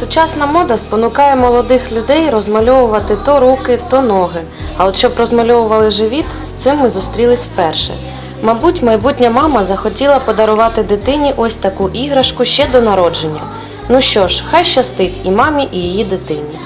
Сучасна мода спонукає молодих людей розмальовувати то руки, то ноги. А от щоб розмальовували живіт, з цим ми зустрілись вперше. Мабуть, майбутня мама захотіла подарувати дитині ось таку іграшку ще до народження. Ну що ж, хай щастить і мамі, і її дитині.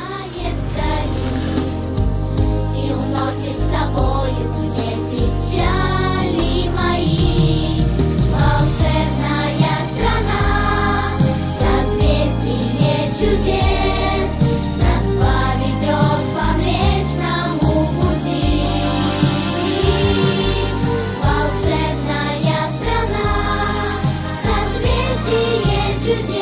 世界。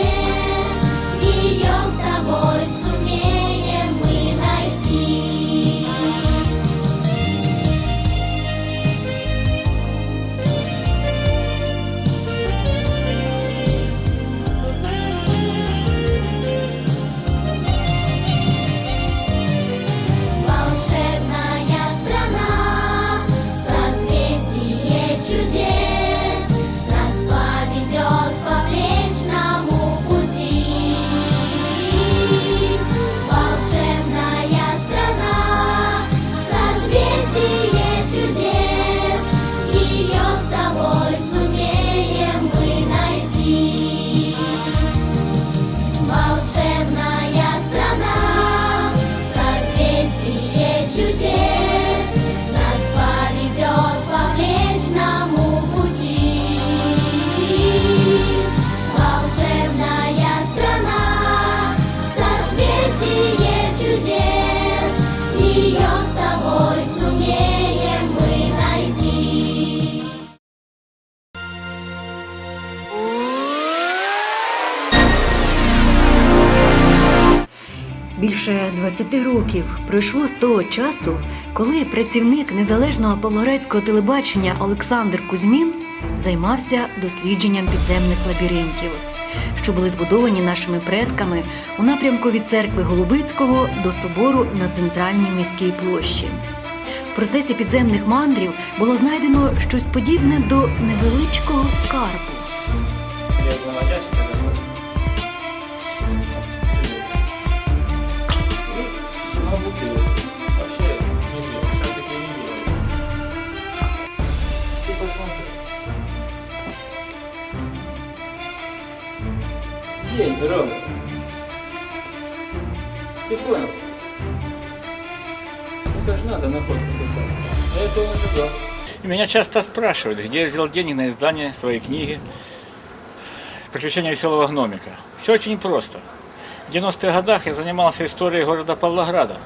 Більше 20 років пройшло з того часу, коли працівник незалежного павлоградського телебачення Олександр Кузьмін займався дослідженням підземних лабіринтів, що були збудовані нашими предками у напрямку від церкви Голубицького до собору на центральній міській площі. В процесі підземних мандрів було знайдено щось подібне до невеличкого День, здорово. Ты понял? Это же надо находку писать. А я этого не ожидал. И Меня часто спрашивают, где я взял деньги на издание своей книги «Приключения веселого гномика». Все очень просто. В 90-х годах я занимался историей города Павлограда.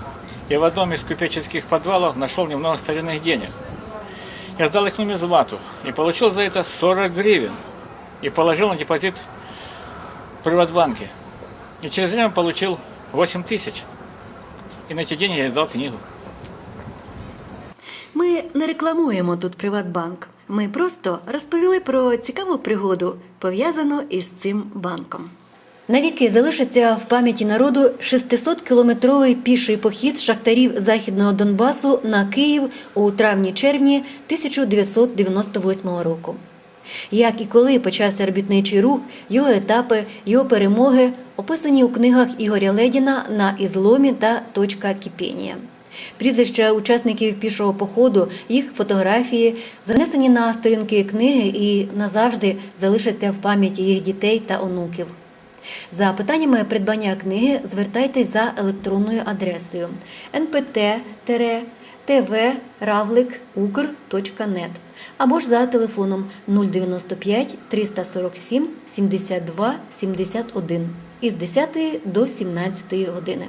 И в одном из купеческих подвалов нашел немного старинных денег. Я сдал их нумизмату и получил за это 40 гривен. И положил на депозит Приватбанке. И через время получил 8 тысяч. И на эти деньги я издал книгу. Ми не рекламуємо тут Приватбанк. Ми просто розповіли про цікаву пригоду, пов'язану із цим банком. Навіки залишиться в пам'яті народу 600-кілометровий піший похід шахтарів Західного Донбасу на Київ у травні-червні 1998 року. Як і коли почався робітничий рух, його етапи, його перемоги описані у книгах Ігоря Ледіна на ізломі та точка кипіння. Прізвища учасників пішого походу, їх фотографії занесені на сторінки книги і назавжди залишаться в пам'яті їх дітей та онуків. За питаннями придбання книги звертайтесь за електронною адресою npt-tv-ravlik.ukr.net або ж за телефоном 095 347 72 71 із 10 до 17 години.